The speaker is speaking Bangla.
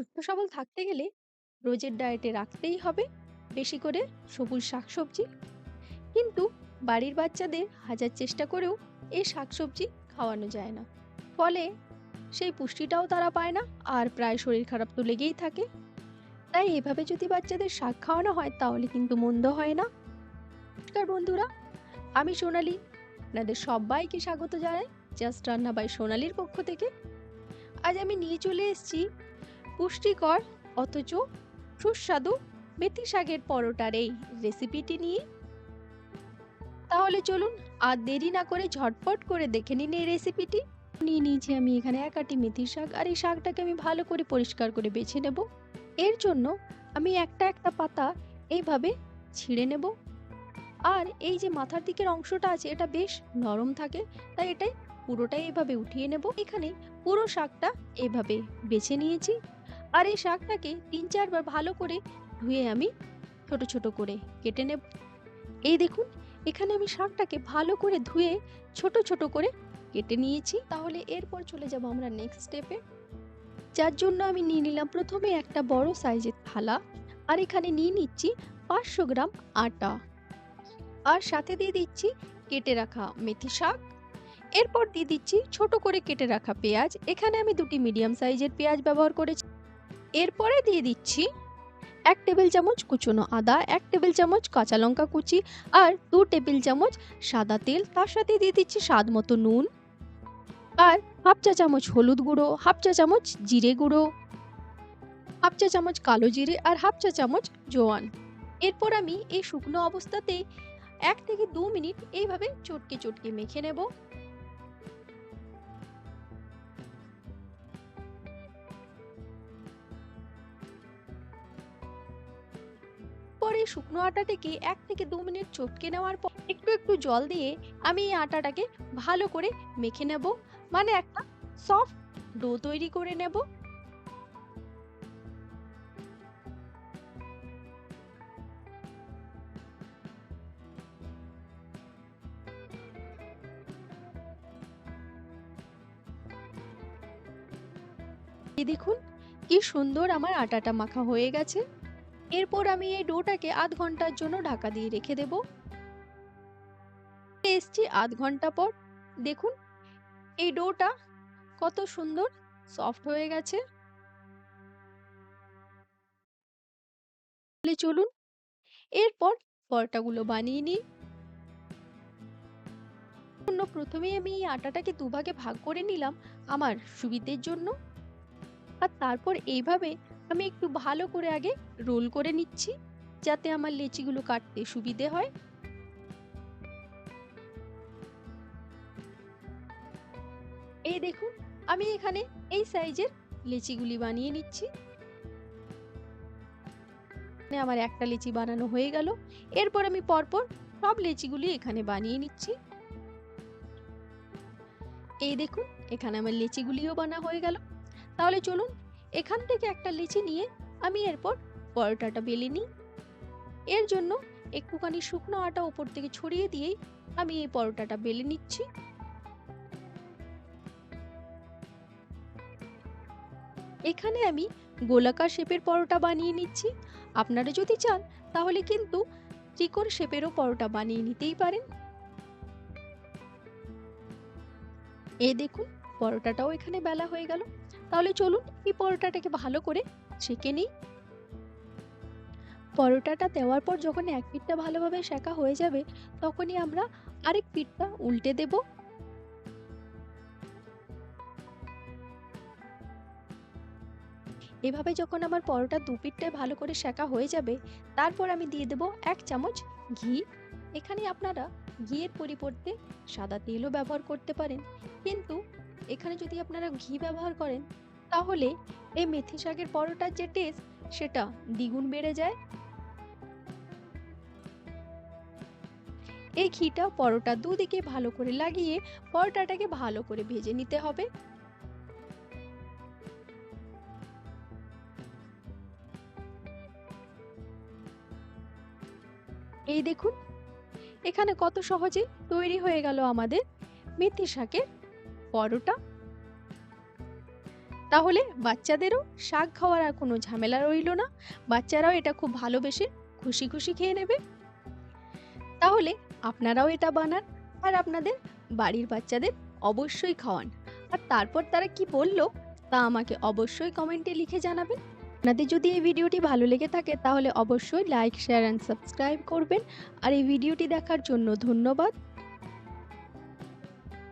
সুস্থ সবল থাকতে গেলে রোজের ডায়েটে রাখতেই হবে, বেশি করে সবুজ শাকসবজি। কিন্তু বাড়ির বাচ্চাদের হাজার চেষ্টা করেও এই শাকসবজি খাওয়ানো যায় না। ফলে সেই পুষ্টিটাও তারা পায় না আর প্রায় শরীর খারাপ তো লেগেই থাকে। তাই এভাবে যদি বাচ্চাদের শাক খাওয়ানো হয় তাহলে কিন্তু মন্দ হয় না। নমস্কার বন্ধুরা, আমি সোনালি। আপনাদের সবাইকে স্বাগত জানাই জাস্ট রান্না বাই সোনালির পক্ষ থেকে। আজ আমি নিয়ে চলে এসেছি পুষ্টিকর, অথচ সুস্বাদু মেথি শাকের পরোটার এই রেসিপিটি নিয়ে। তাহলে চলুন আর দেরি না করে ঝটপট করে দেখে নিন এই রেসিপিটি নিয়ে নিয়েছি আমি এখানে এক আটি মেথির শাক আর এই শাকটাকে আমি ভালো করে পরিষ্কার করে বেছে নেব। এর জন্য আমি একটা একটা পাতা এইভাবে ছিঁড়ে নেব। আর এই যে মাথার দিকের অংশটা আছে, এটা বেশ নরম থাকে, তাই এটাই পুরোটাই এভাবে উঠিয়ে নেব। এখানে পুরো শাকটা এভাবে বেছে নিয়েছি। আর এই শাকটাকে তিন চারবার ভালো করে ধুয়ে আমি ছোট ছোট করে কেটে নেব। এই দেখুন, এখানে আমি শাকটাকে ভালো করে ধুয়ে ছোট ছোট করে কেটে নিয়েছি। তাহলে এরপর চলে যাব আমরা নেক্সট স্টেপে যার জন্য আমি নিয়ে নিলাম প্রথমে একটা বড় সাইজের থালা আর এখানে নিয়ে নিচ্ছি পাঁচশো গ্রাম আটা। আর সাথে দিয়ে দিচ্ছি কেটে রাখা মেথি শাক। এরপর দিয়ে দিচ্ছি ছোট করে কেটে রাখা পেঁয়াজ। এখানে আমি দুটি মিডিয়াম সাইজের পেঁয়াজ ব্যবহার করেছি। এরপরে দিয়ে দিচ্ছি এক টেবিল চামচ কুচনো আদা, এক টেবিল চামচ কাঁচা লঙ্কা কুচি আর দু টেবিল চামচ সাদা তেল। তার সাথে দিয়ে দিচ্ছি স্বাদ মতো নুন আর হাফ চা চামচ হলুদ গুঁড়ো, হাফ চা চামচ জিরে গুঁড়ো, হাফ চা চামচ কালো জিরে আর হাফ চা চামচ জোয়ান। এরপর আমি এই শুকনো অবস্থাতেই এক থেকে দু মিনিট এইভাবে চটকে চটকে মেখে নেব। পরে শুকনো আটাটাকে এক থেকে দু মিনিট চটকে নেওয়ার পর একটু একটু জল দিয়ে আমি এই আটাটাকে ভালো করে মেখে নেব। মানে একটা সফট ডো তৈরি করে নেব। এই দেখুন, কি সুন্দর আমার আটাটা মাখা হয়ে গেছে। এরপর আমি এই ডোটাকে আধ ঘণ্টার জন্য ঢাকা দিয়ে রেখে দেব। এসছি আধ ঘণ্টা পর। দেখুন, এই ডোটা কত সুন্দর, সফট হয়ে গেছে। চলুন, এরপর পরোটাগুলো বানিয়ে নিই। জন্য প্রথমেই আমি এই আটাটাকে দুভাগে ভাগ করে নিলাম আমার সুবিধের জন্য। আর তারপর এইভাবে আমি একটু ভালো করে আগে রোল করে নিচ্ছি, যাতে আমার লেচিগুলো কাটতে সুবিধে হয়। এই দেখুন, আমি এখানে এই সাইজের লেচিগুলি বানিয়ে নিচ্ছি। আমার একটা লেচি বানানো হয়ে গেল। এরপর আমি পরপর সব লেচিগুলি এখানে বানিয়ে নিচ্ছি। এই দেখুন, এখানে আমার লেচিগুলিও বানা হয়ে গেল। তাহলে চলুন এখান থেকে একটা লিচি নিয়ে আমি এরপর পরোটাটা বেলে নিই। এর জন্য একটুখানি শুকনো আটা উপর থেকে ছড়িয়ে দিয়েই আমি এই পরোটাটা বেলে নিচ্ছি। এখানে আমি গোলাকার শেপের পরোটা বানিয়ে নিচ্ছি। আপনারা যদি চান, তাহলে কিন্তু ত্রিকোণ শেপেরও পরোটা বানিয়ে নিতেই পারেন। এই দেখুন, পরোটাটাও এখানে বেলা হয়ে গেল। তাহলে চলুন এই পরোটাটাকে ভালো করে ছেঁকে নিই। পরোটাটা দেওয়ার পর যখন এক পিঠটা ভালোভাবে শেখা হয়ে যাবে, তখনই আমরা আরেক পিঠটা উল্টে দেব। এভাবে যখন আমার পরোটা দু পিঠটায় ভালো করে শেখা হয়ে যাবে, তারপর আমি দিয়ে দেব এক চামচ ঘি। এখানে আপনারা ঘিয়ের পরিবর্তে সাদা তেলও ব্যবহার করতে পারেন। কিন্তু এখানে যদি আপনারা ঘি ব্যবহার করেন, তাহলে এই মেথি শাকের পরোটার যে টেস্ট সেটা দ্বিগুণ বেড়ে যায়। এই ঘিটা পরোটা দুদিকে ভালো করে লাগিয়ে পরোটাটাকে ভালো করে ভেজে নিতে হবে। এই দেখুন, এখানে কত সহজে তৈরি হয়ে গেল আমাদের মেথি শাকের পরোটা। তাহলে বাচ্চাদেরও শাক খাওয়ার আর কোনো ঝামেলা রইল না। বাচ্চারাও এটা খুব ভালোবেসে খুশি খুশি খেয়ে নেবে। তাহলে আপনারাও এটা বানান আর আপনাদের বাড়ির বাচ্চাদের অবশ্যই খাওয়ান। আর তারপর তারা কি বলল তা আমাকে অবশ্যই কমেন্টে লিখে জানাবেন। আপনাদের যদি এই ভিডিওটি ভালো লেগে থাকে তাহলে অবশ্যই লাইক, শেয়ার অ্যান্ড সাবস্ক্রাইব করবেন। আর এই ভিডিওটি দেখার জন্য ধন্যবাদ।